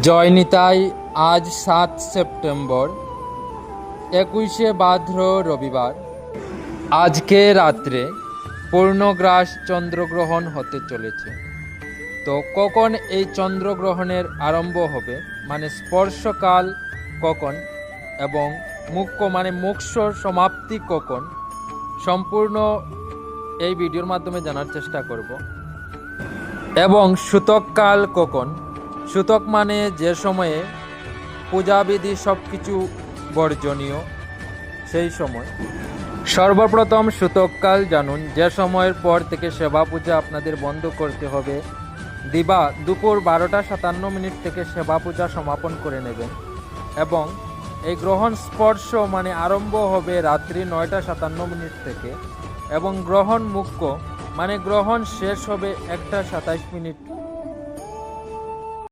জয়নিতাই আজ সাত সেপ্টেম্বর, একুশে ভাদ্র রবিবার। আজকে রাত্রে পূর্ণগ্রাস চন্দ্রগ্রহণ হতে চলেছে। তো কখন এই চন্দ্রগ্রহণের আরম্ভ হবে? মানে স্পর্শকাল কখন? এবং মুখ্য মানে মুখ্য সমাপ্তি কখন? সম্পূর্ণ এই ভিডিওর মাধ্যমে জানার চেষ্টা করব। এবং সূতককাল কখন? সূতক মানে যে সময়ে পূজাবিধি সব কিছু বর্জনীয়, সেই সময়। সর্বপ্রথম সূতককাল জানুন, যে সময়ের পর থেকে সেবা পূজা আপনাদের বন্ধ করতে হবে। দিবা দুপুর বারোটা সাতান্ন মিনিট থেকে সেবা পূজা সমাপন করে নেবেন এবং এই গ্রহণ স্পর্শ মানে আরম্ভ হবে রাত্রি নয়টা সাতান্ন মিনিট থেকে এবং গ্রহণ মুখ্য মানে গ্রহণ শেষ হবে একটা সাতাইশ মিনিট